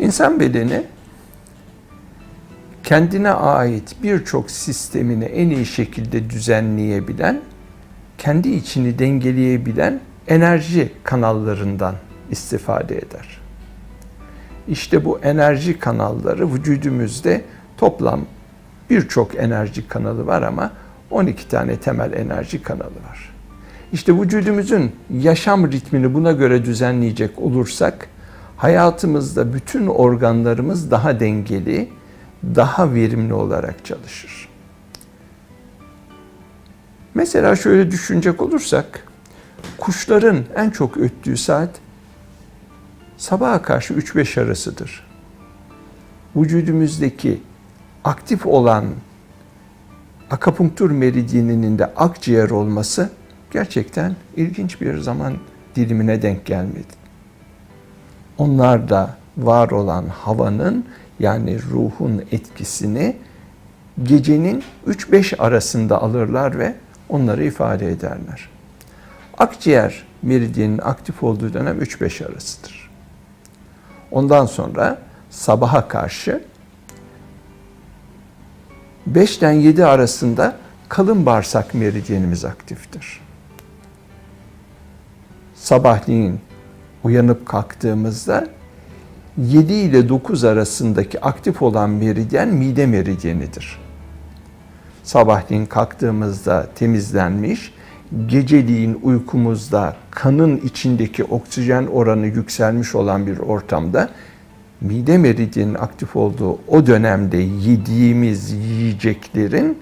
İnsan bedeni kendine ait birçok sistemini en iyi şekilde düzenleyebilen, kendi içini dengeleyebilen enerji kanallarından istifade eder. İşte bu enerji kanalları vücudumuzda toplam birçok enerji kanalı var ama 12 tane temel enerji kanalı var. İşte vücudumuzun yaşam ritmini buna göre düzenleyecek olursak hayatımızda bütün organlarımız daha dengeli, daha verimli olarak çalışır. Mesela şöyle düşünecek olursak, kuşların en çok öttüğü saat sabaha karşı 3-5 arasıdır. Vücudumuzdaki aktif olan akapunktur meridyeninin de akciğer olması gerçekten ilginç bir zaman dilimine denk gelmedi. Onlar da var olan havanın yani ruhun etkisini gecenin 3-5 arasında alırlar ve onları ifade ederler. Akciğer meridyenin aktif olduğu dönem 3-5 arasıdır. Ondan sonra sabaha karşı 5'ten 7 arasında kalın bağırsak meridyenimiz aktiftir. Sabahleyin uyanıp kalktığımızda 7 ile 9 arasındaki aktif olan meridyen mide meridyenidir. Sabahleyin kalktığımızda temizlenmiş, geceliğin uykumuzda kanın içindeki oksijen oranı yükselmiş olan bir ortamda mide meridyenin aktif olduğu o dönemde yediğimiz yiyeceklerin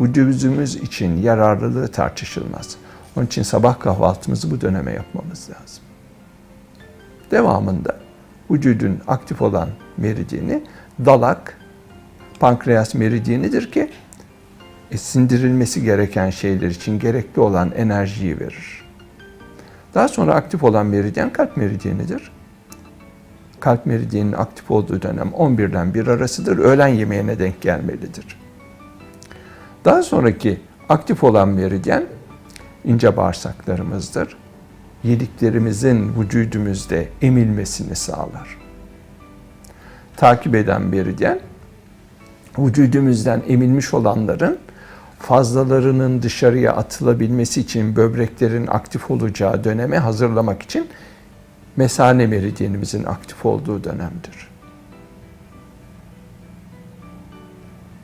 vücudumuz için yararlılığı tartışılmaz. Onun için sabah kahvaltımızı bu döneme yapmamız lazım. Devamında vücudun aktif olan meridyeni dalak, pankreas meridyenidir ki e, sindirilmesi gereken şeyler için gerekli olan enerjiyi verir. Daha sonra aktif olan meridyen kalp meridyenidir. Kalp meridyeninin aktif olduğu dönem 11'den 1 arasıdır. Öğlen yemeğine denk gelmelidir. Daha sonraki aktif olan meridyen ince bağırsaklarımızdır. Yediklerimizin vücudumuzda emilmesini sağlar. Takip eden meridyen vücudumuzdan emilmiş olanların fazlalarının dışarıya atılabilmesi için böbreklerin aktif olacağı döneme hazırlamak için mesane meridyenimizin aktif olduğu dönemdir.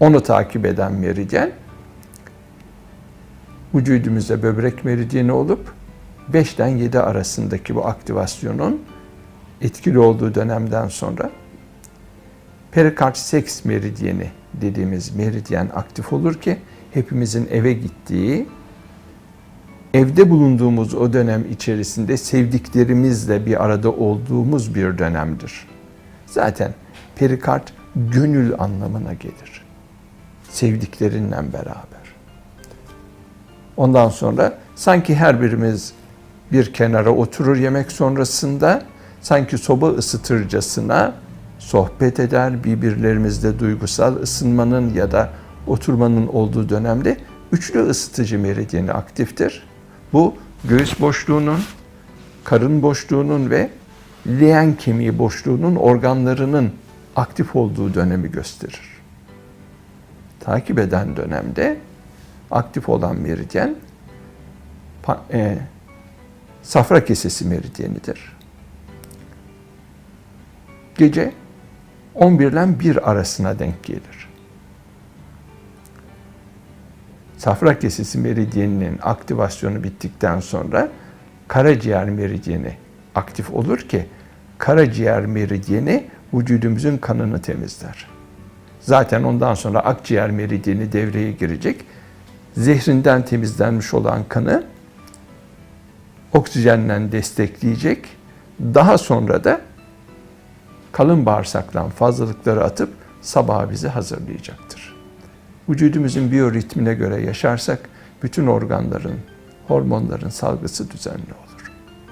Onu takip eden meridyen vücudumuzda böbrek meridyeni olup 5'ten 7 arasındaki bu aktivasyonun etkili olduğu dönemden sonra perikard seks meridyeni dediğimiz meridyen aktif olur ki hepimizin eve gittiği, evde bulunduğumuz o dönem içerisinde sevdiklerimizle bir arada olduğumuz bir dönemdir. Zaten perikard gönül anlamına gelir. Sevdiklerinle beraber. Ondan sonra sanki her birimiz bir kenara oturur yemek sonrasında sanki soba ısıtırcasına sohbet eder, birbirlerimizle duygusal ısınmanın ya da oturmanın olduğu dönemde üçlü ısıtıcı meridyeni aktiftir. Bu göğüs boşluğunun, karın boşluğunun ve leğen kemiği boşluğunun organlarının aktif olduğu dönemi gösterir. Takip eden dönemde aktif olan meridyen e, safra kesesi meridyenidir. Gece 11 ile 1 arasına denk gelir. Safra kesesi meridyeninin aktivasyonu bittikten sonra karaciğer meridyeni aktif olur ki karaciğer meridyeni vücudumuzun kanını temizler. Zaten ondan sonra akciğer meridyeni devreye girecek. Zehrinden temizlenmiş olan kanı oksijenle destekleyecek. Daha sonra da kalın bağırsaktan fazlalıkları atıp sabaha bizi hazırlayacaktır. Vücudumuzun biyoritmine göre yaşarsak bütün organların, hormonların salgısı düzenli olur.